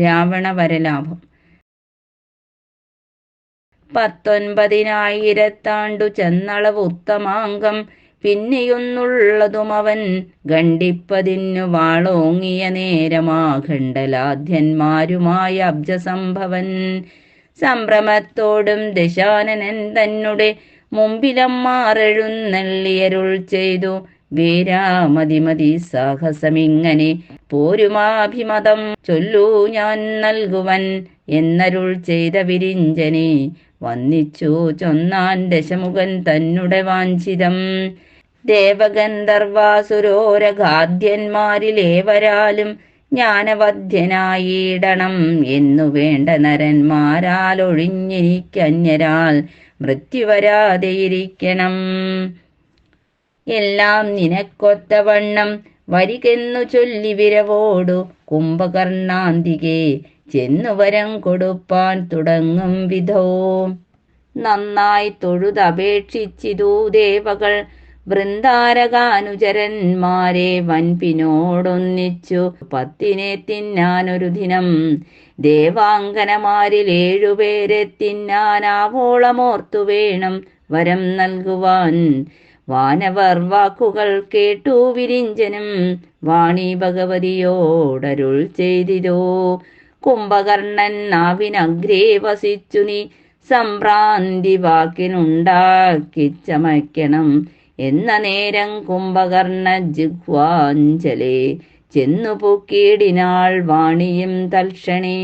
രാവണവരലാഭം. പത്തൊൻപതിനായിരത്താണ്ടു ചെന്നളവ് ഉത്തമാംഗം പിന്നെയൊന്നുള്ളതും അവൻ ഖണ്ഡിപ്പതിന്നു വാളോങ്ങിയ നേരമാഖണ്ഡലാദ്യന്മാരുമായ അബ്ജസംഭവൻ. സംഭ്രമത്തോടും ദശാനനൻ തന്നെ മുമ്പിലമ്മാറെഴുന്നള്ളിയരുൾ ചെയ്തു വീരാമതിമതി സാഹസമിങ്ങനെ പോരുമാഭിമതം ചൊല്ലൂ ഞാൻ നൽകുവൻ എന്നരുൾ ചെയ്ത വിരിഞ്ചനെ വന്നിച്ചു ചൊന്നാൻ ദശമുഖൻ തന്നുടെ വാഞ്ചിതം. ദേവഗന്ധർവാസുരോരഗാദ്യന്മാരിലേവരാലും ജ്ഞാനവധ്യനായിടണം എന്നു വേണ്ട നരന്മാരാലൊഴിഞ്ഞിരിക്കന്യരാൽ മൃത്യു വരാതെയിരിക്കണം. എല്ലാം നിനക്കൊത്തവണ്ണം വരികെന്നു ചൊല്ലി വിരവോടു കുംഭകർണാന്തികെ ചെന്നു വരം കൊടുപ്പാൻ തുടങ്ങും വിധോ. നന്നായി തൊഴുതപേക്ഷിച്ചിതു ദേവകൾ വൃന്ദാരകാനുചരന്മാരെ വൻപിനോടൊന്നിച്ചു. പത്തിനെ തിന്നാനൊരു ദിനം ദേവാങ്കനമാരിൽ ഏഴുപേരെ തിന്നാനാവോളമോർത്തു വേണം വരം നൽകുവാൻ. വാനവർ വാക്കുകൾ കേട്ടു വിരിഞ്ചനും. വാണി ഭഗവതിയോടരുൾ ചെയ്തിരോ. കുംഭകർണൻ നാവിനഗ്രേ വസിച്ചു നീ. സംഭ്രാന്തി വാക്കിനുണ്ടാക്കി ചമയ്ക്കണം എന്ന നേരം കുംഭകർണ ജിഹ്വാഞ്ചലെ ചെന്നു പൊക്കിയിടിനാൾ വാണിയും തൽക്ഷണേ.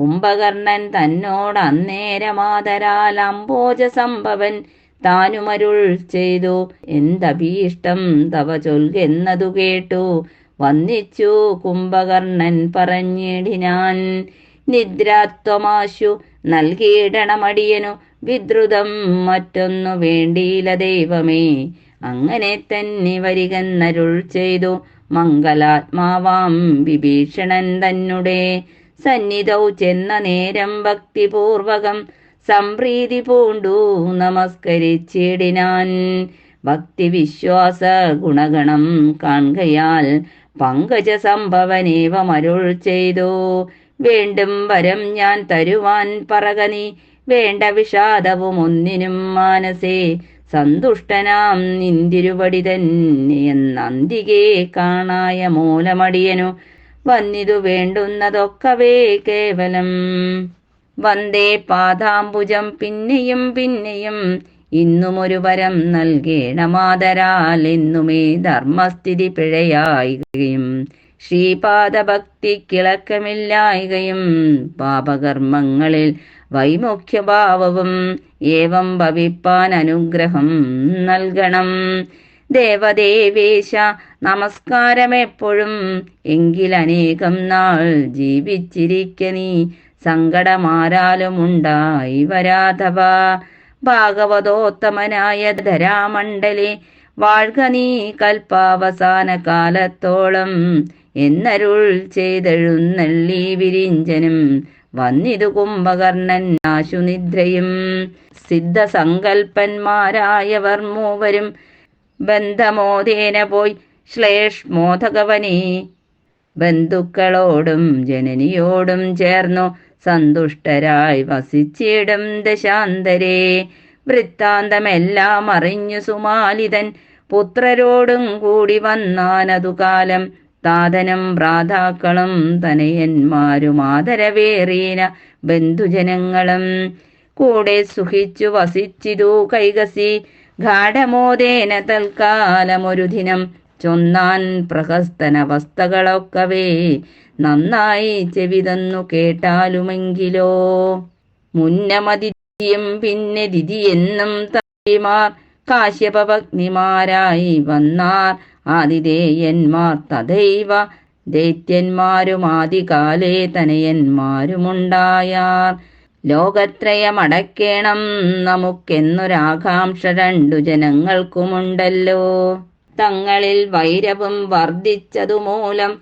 കുംഭകർണൻ തന്നോട് അന്നേരമാതരാൽ അംബോജ സംഭവൻ താനുമരുൾ ചെയ്തു. എന്തഭീഷ്ടം? തവ ചൊൽകെന്നതു കേട്ടു. വന്നിച്ചു കുംഭകർണൻ പറഞ്ഞിടിനാൻ. നിദ്രാത്വമാശു നൽകിയിടണമടിയനു. വിദ്രുതം മറ്റൊന്നു വേണ്ടിയില്ല ദൈവമേ. അങ്ങനെ തന്നെ വരികന്നരുൾ ചെയ്തു. മംഗലാത്മാവാം വിഭീഷണൻ തന്നെ സന്നിധൗ ചെന്ന നേരം ഭക്തിപൂർവകം സംപ്രീതി പൂണ്ടു. നമസ്കരിച്ചിടിനാൻ. ഭക്തിവിശ്വാസ ഗുണഗണം കാൺകയാൽ പങ്കജ സംഭവനേവമരുൾ ചെയ്തു. വീണ്ടും വരം ഞാൻ തരുവാൻ പറകനി. വേണ്ട വിഷാദവും ഒന്നിനും മാനസേ. സന്തുഷ്ടനാം നിന്തിരുവടി തന്നെ എന്നന്തികെ കാണായ മൂലമടിയനു. വന്നിതു വേണ്ടുന്നതൊക്കവേ കേവലം. വന്ദേ പാദാംബുജം പിന്നെയും പിന്നെയും. ഇന്നും ഒരു വരം നൽകേണമാതരാൽ എന്നുമേ ധർമ്മസ്ഥിതി പിഴയായികയും. ശ്രീപാദഭക്തി കിളക്കമില്ലായികയും പാപകർമ്മങ്ങളിൽ വൈമുഖ്യഭാവവും ഏവം ഭവിപ്പാൻ അനുഗ്രഹം നൽകണം. ദേവദേവേശ നമസ്കാരമെപ്പോഴും. എങ്കിലനേകം നാൾ ജീവിച്ചിരിക്ക നീ സങ്കടമാരാലും ഉണ്ടായി വരാധവ. ഭാഗവതോത്തമനായ ധരാമണ്ഡലി വാഴ്ക നീ കൽപ്പാവസാന കാലത്തോളം എന്നരുൾ ചെയ്തെഴുന്നള്ളി വിരിഞ്ചനും വന്നിതു കുംഭകർണൻ ആശുനിദ്രയും സിദ്ധസങ്കൽപ്പന്മാരായവർ മൂവരും ബന്ധമോദേന പോയി ശ്ലേഷ്മോദകവനെ. ബന്ധുക്കളോടും ജനനിയോടും ചേർന്നു സന്തുഷ്ടരായി വസിച്ചിടും ദശാന്തരേ. വൃത്താന്തമെല്ലാം അറിഞ്ഞു സുമാലിതൻ പുത്രരോടും കൂടി വന്നാനതു കാലം. താതനും ഭ്രാതാക്കളും തനയന്മാരും ആദരവേറീന ബന്ധുജനങ്ങളും കൂടെ സുഖിച്ചു വസിച്ചിതു കൈകസി. ഗാഠമോദേന തൽക്കാലമൊരു ദിനം ചൊന്നാൻ പ്രഹസ്തനവസ്ഥകളൊക്കവേ. നന്നായി ചെവിതന്നു കേട്ടാലുമെങ്കിലോ. മുന്നമതിഥിയും പിന്നെ ദിതി എന്നും തമ്പിമാർ കാശ്യപഭഗ്നിമാരായി വന്നാർ. ആതിഥേയന്മാർ തഥൈവ ദൈത്യന്മാരും ആദികാലേ തനയന്മാരുമുണ്ടായാർ ലോകത്രയമടക്കേണം നമുക്കെന്നൊരാകാംക്ഷ രണ്ടു ജനങ്ങൾക്കുമുണ്ടല്ലോ. തങ്ങളിൽ വൈരവും വർദ്ധിച്ചതുമൂലം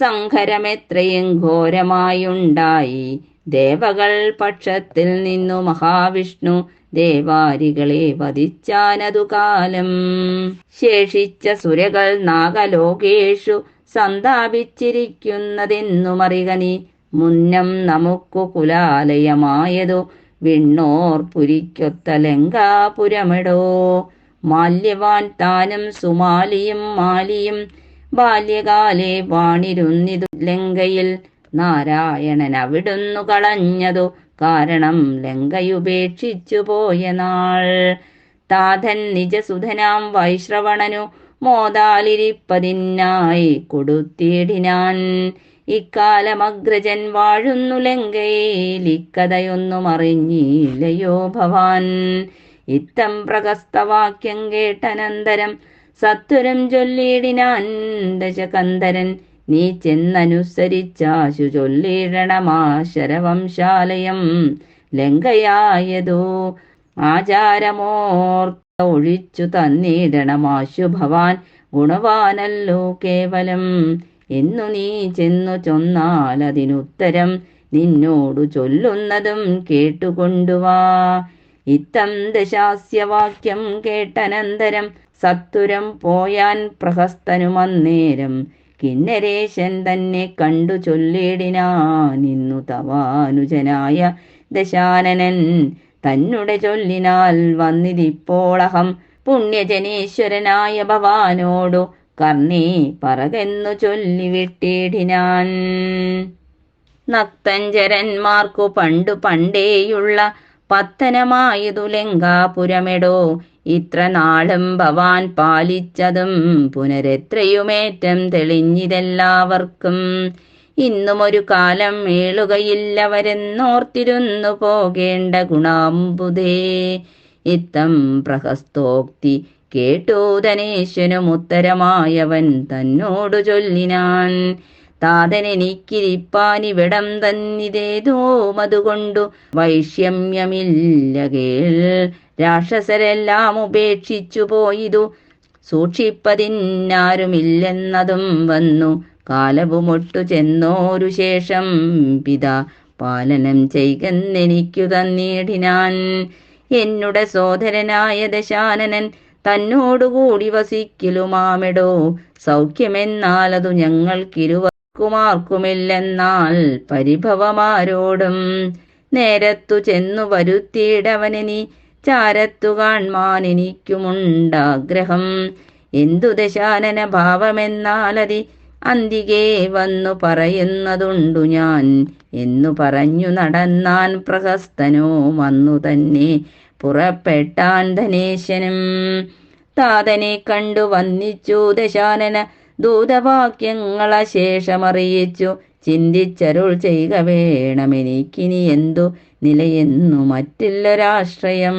സംഘരമെത്രയും ഘോരമായുണ്ടായി. ദേവകൾ പക്ഷത്തിൽ നിന്നു മഹാവിഷ്ണു ദേവാരികളെ വധിച്ചാനതു കാലം. ശേഷിച്ച സുരകൾ നാഗലോകേഷു സന്താപിച്ചിരിക്കുന്നതെന്നു മറികനി മുന്നം നമുക്കു കുലാലയമായതു വിണ്ണോർ പുരിക്കൊത്ത ലങ്കാപുരമിടോ. മാല്യവാൻ താനും സുമാലിയും മാലിയും ബാല്യകാലെ വാണിരുന്നിതു ലങ്കയിൽ. നാരായണൻ അവിടുന്നു കളഞ്ഞതു. കാരണം ലങ്കയുപേക്ഷിച്ചു പോയ നാൾ. താതൻ നിജസുധനാം വൈശ്രവണനു മോതാലിരിപ്പതിനായി കൊടുത്തിടിനാൻ ഇക്കാലമഗ്രജൻ വാഴുന്നു ലങ്കയിൽ. ഇക്കഥയൊന്നും അറിഞ്ഞില്ലയോ ഭവാൻ. ഇത്തം പ്രകസ്തവാക്യം കേട്ടനന്തരം സത്വരം ചൊല്ലിയിടിനാൻ ദശകന്ധരൻ. നീ ചെന്നനുസരിച്ചാശു ചൊല്ലിടണമാ ശരവംശാലയം. ലങ്കയായതോ ആചാരമോർത്ത ഒഴിച്ചു തന്നിടണമാശു ഭവാൻ ഗുണവാനല്ലോ കേവലം. എന്നു നീ ചെന്നു ചൊന്നാൽ അതിനുത്തരം നിന്നോടു ചൊല്ലുന്നതും കേട്ടുകൊണ്ടുവാ. ഇത്തം ദശാസ്യവാക്യം കേട്ടനന്തരം സത്തുരം പോയാൻ പ്രഹസ്തനുമന്നേരം കിന്നരേശൻ തന്നെ കണ്ടു ചൊല്ലിടിനാനിന്നു തവാനുജനായ ദശാനനൻ. തന്നെ ചൊല്ലിനാൽ വന്നിതിപ്പോളഹം പുണ്യജനീശ്വരനായ ഭവാനോടു കർണേ പറകെന്നു ചൊല്ലിവിട്ടിടിനാൻ നക്തഞ്ചരന്മാർക്കു പണ്ടു പണ്ടേയുള്ള പത്തനമായതു ലങ്കാപുരമെടോ ഇത്ര നാളും ഭവാൻ പാലിച്ചതും പുനരെത്രയുമേറ്റം തെളിഞ്ഞിതെല്ലാവർക്കും. ഇന്നുമൊരു കാലം ഏളുകയില്ലവരെന്നോർത്തിരുന്നു പോകേണ്ട ഗുണാംബുധേ ഇത്തം പ്രഹസ്തോക്തി കേട്ടു ധനേശ്വനും ഉത്തരമായവൻ തന്നോടു ചൊല്ലിനാൻ. താതനെനിക്കിരിപ്പാനിവിടം തന്നിതേതോ മതുകൊണ്ടു വൈഷമ്യമില്ല കേൾ. രാക്ഷസരെല്ലാം ഉപേക്ഷിച്ചു പോയിതു. സൂക്ഷിപ്പതിന്നാരുമില്ലെന്നതും വന്നു. കാലവുമൊട്ടു ചെന്നോരു ശേഷം പിതാ പാലനം ചെയ്കെന്നെനിക്കു തന്നിടിനാൻ. എന്നുടെ സോദരനായ ദശാനനൻ തന്നോടുകൂടി വസിക്കലുമാമെടോ. സൗഖ്യമെന്നാലതു ഞങ്ങൾക്കിരുവർക്കുമാർക്കുമില്ലെന്നാൽ പരിഭവമാരോടും. നേരത്തു ചെന്നു വരുത്തിയിടവനിനി ചാരത്തു കാൺമാൻ എനിക്കുമുണ്ടാഗ്രഹം എന്തു ദശാനന ഭാവമെന്നാലതി അന്തികെ വന്നു പറയുന്നതുണ്ടു ഞാൻ. എന്നു പറഞ്ഞു നടന്നാൻ പ്രഹസ്തനോ വന്നു തന്നെ പുറപ്പെട്ടാൻ ധനേശനും. താതനെ കണ്ടു വന്നിച്ചു ദശാനന ദൂതവാക്യങ്ങളശേഷമറിയിച്ചു. ചിന്തിച്ചരുൾ ചെയ്യുക വേണമെനിക്കിനി എന്തു നിലയെന്നു മറ്റില്ലൊരാശ്രയം.